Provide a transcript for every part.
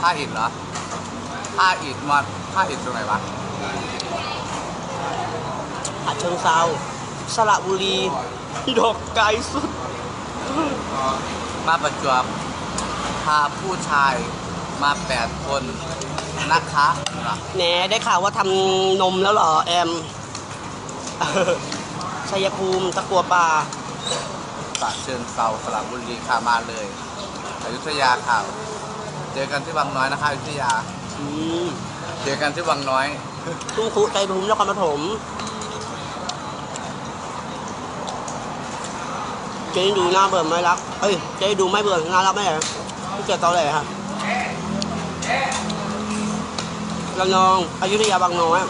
ท่าอิฐเหรอท่าอิฐมาท่าอิฐตรงไหนวะฉะเชิงเซาสระบุรีดอกไกลสุด มาประจวบพาผู้ชายมาแปดคนนะคะเหรอแหนได้ข่าวว่าทำนมแล้วเหรอ แอมชัยภูมิตะกัวป่าฉะเชิงเซาสระบุรีค่ะมาเลยอยุธยาค่ะเจ อกันที่วังน้อยนะคะอยุธยา อืมเจอกันที่วังน้อย ทุ่งคุใจภูมินครปฐมเจ๊ดูหน้าเบื่อไหม่รัก เอ้ยเจ๊ดูไม่เบื่อน่ารักไหมเหรอพี่เกิดตอนไหนครับระนองอยุธยาบางน้อย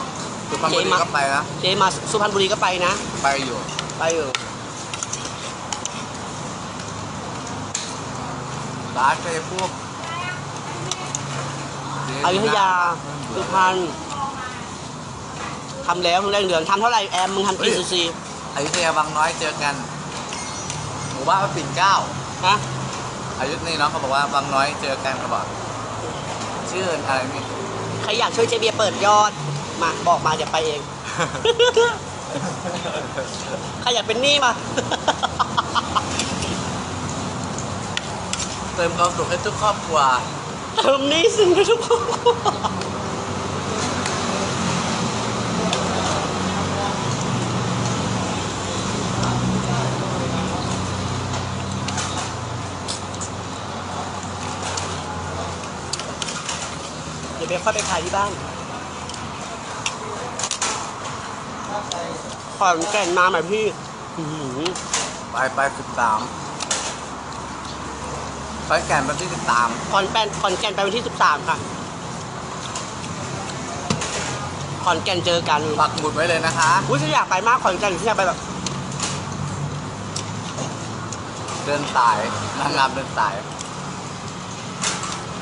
สุพรรณบุรีก็ไปนะเจ๊มาสุพรรณบุรีก็ไปนะ ไปอยู่ ไปอยู่ร้านชัยภูมิ อยุธยาสุพรรณทำแล้วเพิ่งได้เดือนทำเท่าไหร่แอมมึงทำกี่ซีซีอยุธยาวังน้อยเจอกันหมู่บ้านพระปิ่นเกล้าฮะอายุนี่น้องเขาบอกว่าวังน้อยเจอกันเขาบอกชื่ออะไรนี่ใครอยากช่วยเจเบียร์เปิดยอดมาบอกมาเดี๋ยวไปเอง ใครอยากเป็นหนี้มา เติมความสุขให้ทุกครอบครัว เติมหนี้สินให้ทุกคนเดี๋ยวไปค่อยไปขายที่บ้านขอนแก่นมาไหมพี่ไปไปสิบสาม ไปแก่นวันที่สิบสามขอนแก่นขอนแก่นไปวันที่ 13 ค่ะ ขอนแก่นเจอกันปักหมุดไว้เลยนะคะ อุ้ยฉันอยากไปมากขอนแก่นฉันอยากไปแบบ เดินสายนางงามเดินสาย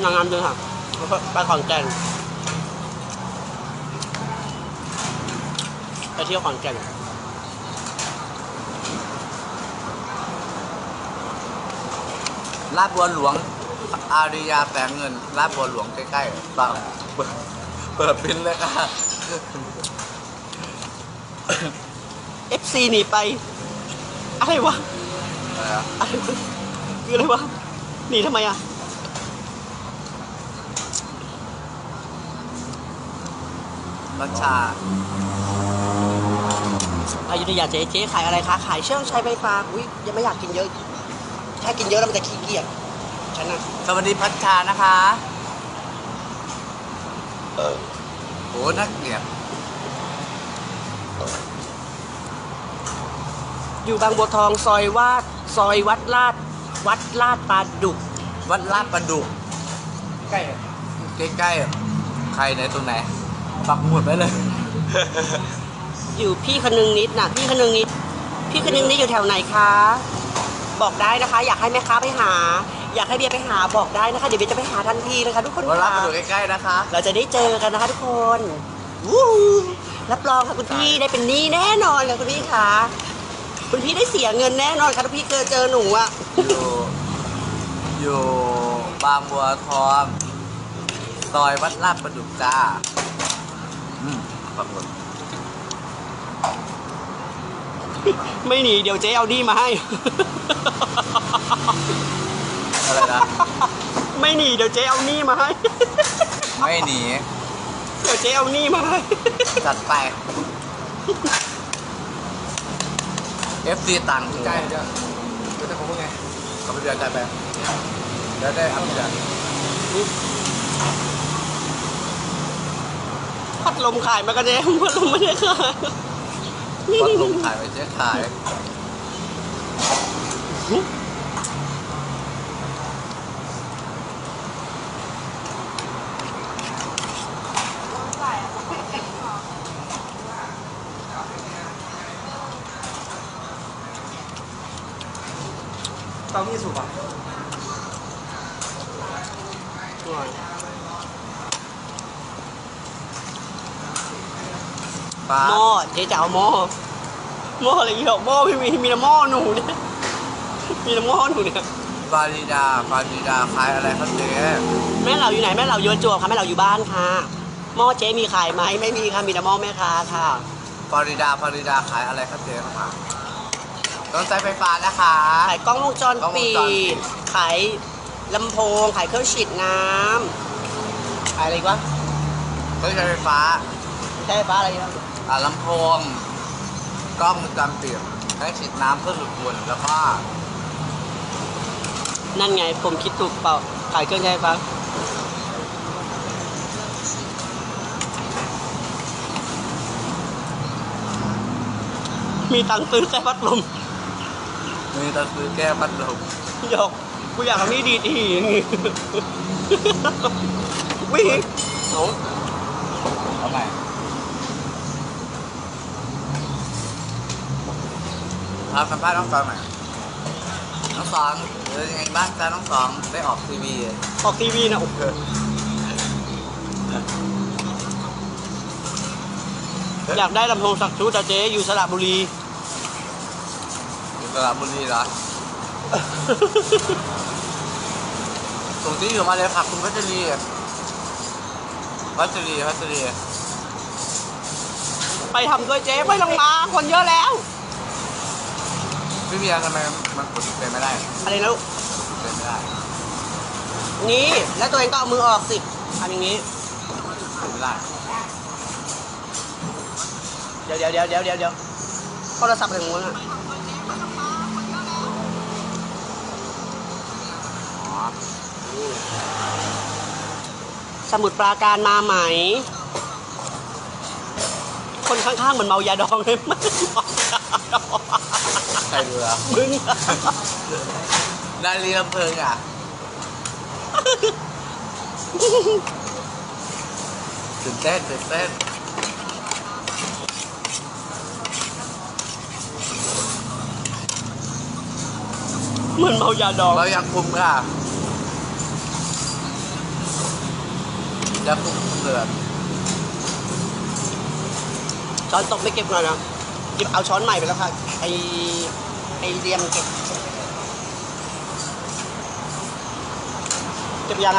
นางงามเดินค่ะแล้วก็ไปขอนแก่นไปเที่ยวขอนแก่น ลาดบัวหลวง อาริยาแสงเงินลาดบัวหลวงใกล้ๆเปล่าเปิดเปิดพินเลยค่ะ FC หนีไป อะไรวะ อะไรอะอะไรวะคืออะไรวะ หนีทำไมอะ รัชชาอยุธยาเจ๊เจ๊ขายอะไรคะ ขายเชื่องใช้ไฟฟ้า อุ้ยยังไม่อยากกินเยอะ ถ้ากินเยอะแล้วมันจะขี้เกียจฉันนะสวัสดีพัชชานะคะโอ้นักเกลียดอยู่บางบัวทองซอยวาดซอยวัดลาด วัดลาดปลาดุก วัดลาดประดุกใกล้ใกล้ๆใครไหนตรงไหน ปักหมุดไว้เลย อยู่พี่คนนึงนิดน่ะ พี่คนนึงนิด พี่คนนึงนิดอยู่แถวไหนคะ บอกได้นะคะ อยากให้แม่ค้าไปหา อยากให้เบียร์ไปหาบอกได้นะคะ เดี๋ยวเบียร์จะไปหาทันทีนะคะทุกคนวัดลาดค่ะประดุกใกล้ๆนะคะ เราจะได้เจอกันนะคะทุกคนวู้รับรองค่ะคุณพี่ได้เป็นหนี้แน่นอนค่ะคุณพี่คะคุณพี่ได้เสียเงินแน่นอนค่ะถ้าพี่เจอเจอหนูอะ อยู่ อยู่บางบัวทองซอยวัดลาดประดุกจ้า อืมปักหมุด ไม่หนีเดี๋ยวเจ๊เอาหนี้มาให้ อะไรนะ ไม่หนีเดี๋ยวเจ๊เอาหนี้มาให้ ไม่หนี เดี๋ยวเจ๊เอาหนี้มาให้ จัดไป FC ต่างหูใช่เดี๋ยวเดี๋ยวจะของมึงไงเขาไปเดือนจ่ายไปเดี๋ยวได้อัพเดือนพัดลมขายมากระเจ๊พัดลมไม่ได้ขาย วัดลงขายไปเจ๊ขายเตานี่สุกอะตัว ป้า หม้อเจ๊จะเอาหม้อหม้ออะไรอีกหรอกหม้อไม่มีมีแต่หม้อหนูเนี่ยมีแต่หม้อหนูเนี่ยฟาริดา ฟาริดาขายอะไรครับเจ๊แม่เราอยู่ไหนแม่เราโยนจวบค่ะแม่เราอยู่บ้านค่ะหม้อเจ๊มีขายไหมไม่มีค่ะมีแต่หม้อแม่ค้าค่ะฟาริดา ฟาริดาขายอะไรครับเจ๊ครับต้องใช้ไฟฟ้านะคะ ขายกล้องวงจรกล้องวปิงจรปิด ดขายลำโพงขายเครื่องฉีดน้ำขายอะไรอีกวะเครื่องใช้ไฟฟ้า ใช่ฟ้าอะไรนะอ่าลำโพงกล้องวงจรปิดให้ฉีดน้ำเพื่อหลุดฝุ่นแล้วก็นั่นไงผมคิดถูกเปล่าขายเครื่องใช้ไฟฟ้ามีตังค์ซื้อแต่พัดลมมีตะซื้อแก้พัดลมหยอกกูอยากทำนี่ดีดีอย่างงี้วิ่ง เอาเอาใหม่ พาสัมภาษณ์น้องสองหน่อยน้องสองเออยังไงบ้างจ้าน้องสองได้ออกทีวีออกทีวีนะโอ้โหอยากได้ลำโพงสักชุดแต่เจ๊อยู่สระบุรีอยู่ตลาดบุรีเหรอส่งที่อยู่มาเลยค่ะคุณพัชรีพัชรีพัชรีไปทำด้วยเจ๊ไม่ต้องมาคนเยอะแล้ว พี่เบียร์ทำไมมันกดเป็นไม่ได้อะไรนะลูกเป็นไม่ได้นี่ แล้วตัวเองก็เอามือออกสิทำอย่างนี้เป็นไม่ได้เดี๋ยวเดี๋ยวเดี๋ยวเดี๋ยวเดี๋ยวเดี๋ยวโทรศัพท์อะไรของมึงอะอ๋อสมุดปราการมาไหม คนข้างๆเหมือนเมายาดองเลยไม่เมายาดอง ใครเรือมึงนาลีลำเพลิงอะ ตื่นเต้นตื่นเต้นเหมือนเมายาดองเราอยากคุมค่ะอยากคุมเดือดช้อนตกไม่เก็บเลยนะหยิบเอาช้อนใหม่ไปแล้วค่ะ ไอไอเรียมเก็บเก็บยั